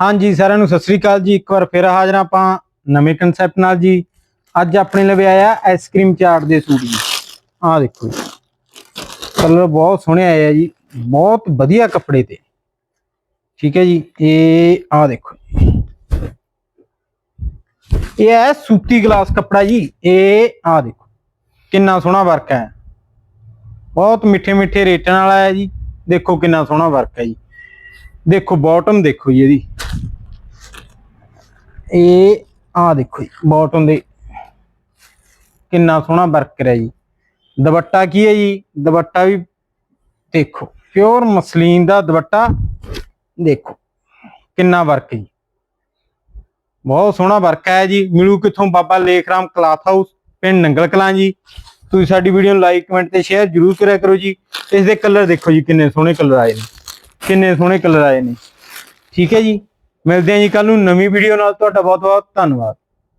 ਹਾਂਜੀ ਸਾਰਿਆਂ ਨੂੰ ਸਤਿ ਸ੍ਰੀ ਅਕਾਲ ਜੀ। ਇੱਕ ਵਾਰ ਫਿਰ ਹਾਜ਼ਰ ਆਪਾਂ ਨਵੇਂ ਕਨਸੈਪਟ ਨਾਲ ਜੀ। ਅੱਜ ਆਪਣੇ ਲਵੇ ਆਇਆ ਆਈਸਕ੍ਰੀਮ ਚਾਟ ਦੇ ਸੂਟ ਜੀ। ਆਹ ਦੇਖੋ ਜੀ। ਕਲਰ ਬਹੁਤ ਸੋਹਣੇ ਆਏ ਆ ਜੀ। ਬਹੁਤ ਵਧੀਆ ਕੱਪੜੇ ਤੇ। ਠੀਕ ਹੈ ਜੀ। ਇਹ ਆਹ ਦੇਖੋ ਜੀ। ਇਹ ਹੈ ਸੂਤੀ ਗਲਾਸ ਕੱਪੜਾ ਜੀ। ਇਹ ਆਹ ਦੇਖੋ। ਕਿੰਨਾ ਸੋਹਣਾ ਵਰਕ ਹੈ। ਬਹੁਤ ਮਿੱਠੇ ਮਿੱਠੇ ਰੇਟਾਂ ਨਾਲ ਆਇਆ ਜੀ। ਦੇਖੋ ਕਿੰਨਾ ਸੋਹਣਾ ਵਰਕ ਹੈ ਜੀ। ਦੇਖੋ ਬਾਟਮ ਦੇਖੋ ਜੀ ਇਹਦੀ। ਇਹ ਆ ਦੇਖੋ ਜੀ ਬਾਟਮ ਦੇ। ਕਿੰਨਾ ਸੋਹਣਾ ਵਰਕ ਕਰਿਆ ਜੀ। ਦੁਪੱਟਾ ਕੀ ਹੈ ਜੀ? ਦੁਪੱਟਾ ਵੀ ਦੇਖੋ ਪਿਓਰ ਮਸਲੀਨ ਦਾ ਦੁਪੱਟਾ ਦੇਖੋ, ਕਿੰਨਾ ਵਰਕ ਜੀ। ਬਹੁਤ ਸੋਹਣਾ ਵਰਕ ਹੈ ਜੀ। ਮਿਲੂ ਕਿੱਥੋਂ? ਬਾਬਾ ਲੇਖ ਰਾਮ ਕਲਾਥ ਹਾਊਸ ਪਿੰਡ ਨੰਗਲ ਕਲਾਂ ਜੀ। ਤੁਸੀਂ ਸਾਡੀ ਵੀਡੀਓ ਨੂੰ ਲਾਈਕ ਕਮੈਂਟ ਤੇ ਸ਼ੇਅਰ ਜਰੂਰ ਕਰਿਆ ਕਰੋ ਜੀ। ਇਸ ਦੇ ਕਲਰ ਦੇਖੋ ਜੀ, ਕਿੰਨੇ ਸੋਹਣੇ ਕਲਰ ਆਏ ਨੇ। ਕਿੰਨੇ ਸੋਹਣੇ ਕਲਰ ਆਏ ਨੇ। ਠੀਕ ਹੈ ਜੀ। ਮਿਲਦੇ ਹਾਂ ਜੀ ਕੱਲ ਨੂੰ ਨਵੀਂ ਵੀਡੀਓ ਨਾਲ। ਤੁਹਾਡਾ ਬਹੁਤ ਬਹੁਤ ਧੰਨਵਾਦ।